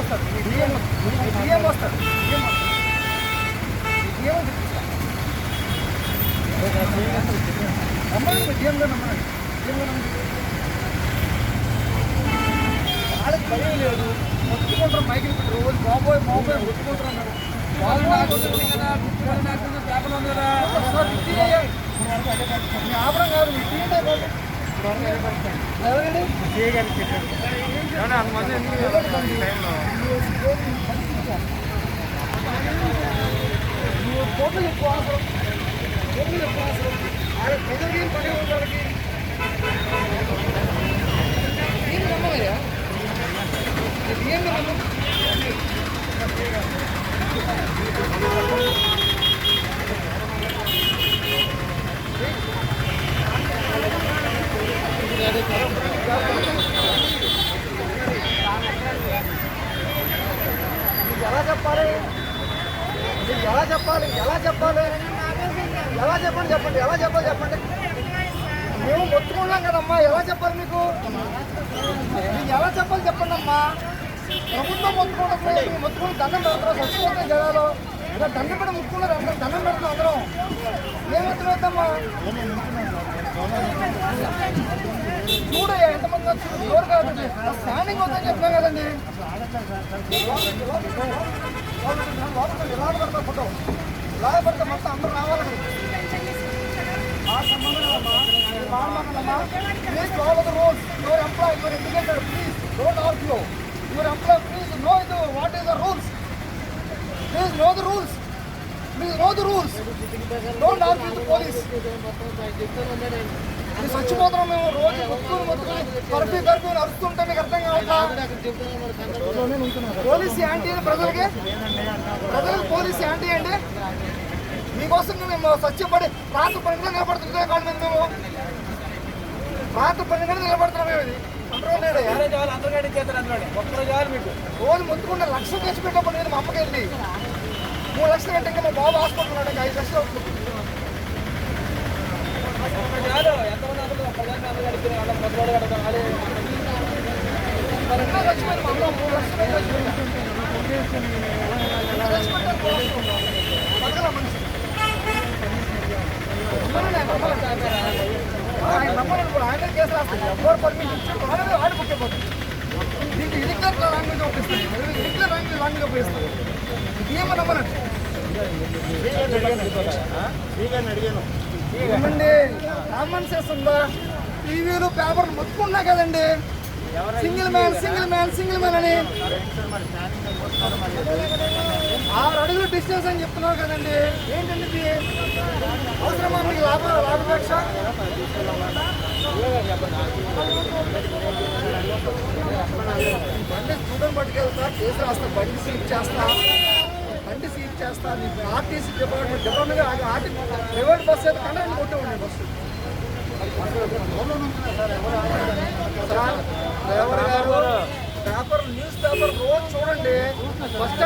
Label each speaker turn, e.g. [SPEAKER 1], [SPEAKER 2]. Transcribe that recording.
[SPEAKER 1] వస్తారు DM DM వస్తారు DM వస్తారు డిఎంలో డిఎంలో వాళ్ళకి భయం లేదు పెట్టి రోజు బాబోయ్ బాబోయ్ వాళ్ళు నాకు వస్తుంది కదా నాకు ఉంది కదా మీ ఆపడం కాదు మీ ఎవరండి అవసరం కోట్లు ఎక్కువ అవసరం ఆయన ప్రజలకి ఏం పని ఉంది వాళ్ళకి ఏం నమ్మయ్యా ఏం నమ్మకం మీకు ఎలా చెప్పాలి మీకు ఎలా చెప్పాలి? ఎలా చెప్పాలి? ఎలా చెప్పండి చెప్పండి ఎలా చెప్పాలి? చెప్పండి. మేము మొత్తుకున్నాం కదమ్మా ఎలా చెప్పాలి మీకు? మీకు ఎలా చెప్పాలి చెప్పండి అమ్మా. ప్రభుత్వం మొత్తుకుంటుంది మీరు మొత్తుకుని దండం పెడతాం చచ్చిపోతాం జనాలు. ఇలా దండం పెడ ముక్కున్నారు అందరం దండం పెడతాం అందరం. ఏం మొత్తులేద్దమ్మా చూడ ఎంతమంది వచ్చి ఎవరు కాదు? స్కానింగ్ వద్దని చెప్పాం కదండి. ఇలాగ పడతా ఫోటో ఇలాగ పడితే మొత్తం అందరూ రావాలని ఆ సంబంధం లేదమ్మా. మీరు మాట్లాడమాకండమ్మా. Please follow the rules. Your employee, your educator, please don't argue. Your employee, please know the, what is the rules. Please know the rules. Please know the rules. Don't argue with the police. మీరు చచ్చిపోతున్నాం మేము రోజు మొత్తుకుని మొత్తుకుని curfew curfew అని అరుస్తుంటే మీకు అర్థం కావట్లా police anti ప్రజలకి? ప్రజలకు పోలీస్ యాంటీ అండి మీకోసం మేము సత్యపడి రాత్రి పన్నెండు నిలబడుతుంటే కాదు మీద మేము. రాత్రి పన్నెండు నిలబడుతున్నాం మేము ఇది. రోజు మొత్తుకుంటే లక్షలు ఖర్చు పెట్టినప్పుడు నేను మా అమ్మకి వెళ్ళి మూడు లక్షలు కంటే ఇంకా మా బాబు హాస్పిటల్ ఉన్నాడు. ఇంకా ఐదు లక్షలు అవుతుంది మా అమ్మ మూడు లక్షలు ఖర్చు పెట్టాం. ఇంకా ఖర్చు పెట్టాం బాబు. పక్కన మనిషి. నమ్మనండి, ఆయన ఇప్పుడు ఆయన కేసు ఎవరు పర్మిషన్ ఇచ్చారు వాళ్ళని వాడి బుక్ దీనికి ఇరిక్లర్ లాంగ్వేజ్ ఉపయోగిస్తుంది ఇరిక్లర్ లాంగ్వేజ్ లాంగ్వేజ్ ఉపయోగిస్తుంది ఏమో నమ్మనండి ఏమండి? కామన్ సెన్స్ ఉందా టీవీలు పేపర్లు మొత్తుకున్నా కదండి. Single man single man single man అని. ఆరు అడుగులు డిస్టెన్స్ అని చెప్తున్నారు కదండి. ఏంటండి ఇది? అవసరమా మీకు లాభ లాభాపేక్ష? బండి స్టూడెంట్ పట్టుకెళ్తా కేసు రాస్తా బండి సీట్ చేస్తా. బండి సీట్ చేస్తా మీకు RTC department department RT private bus అయితే కన్నా కొట్టే ఉండే బస్సు.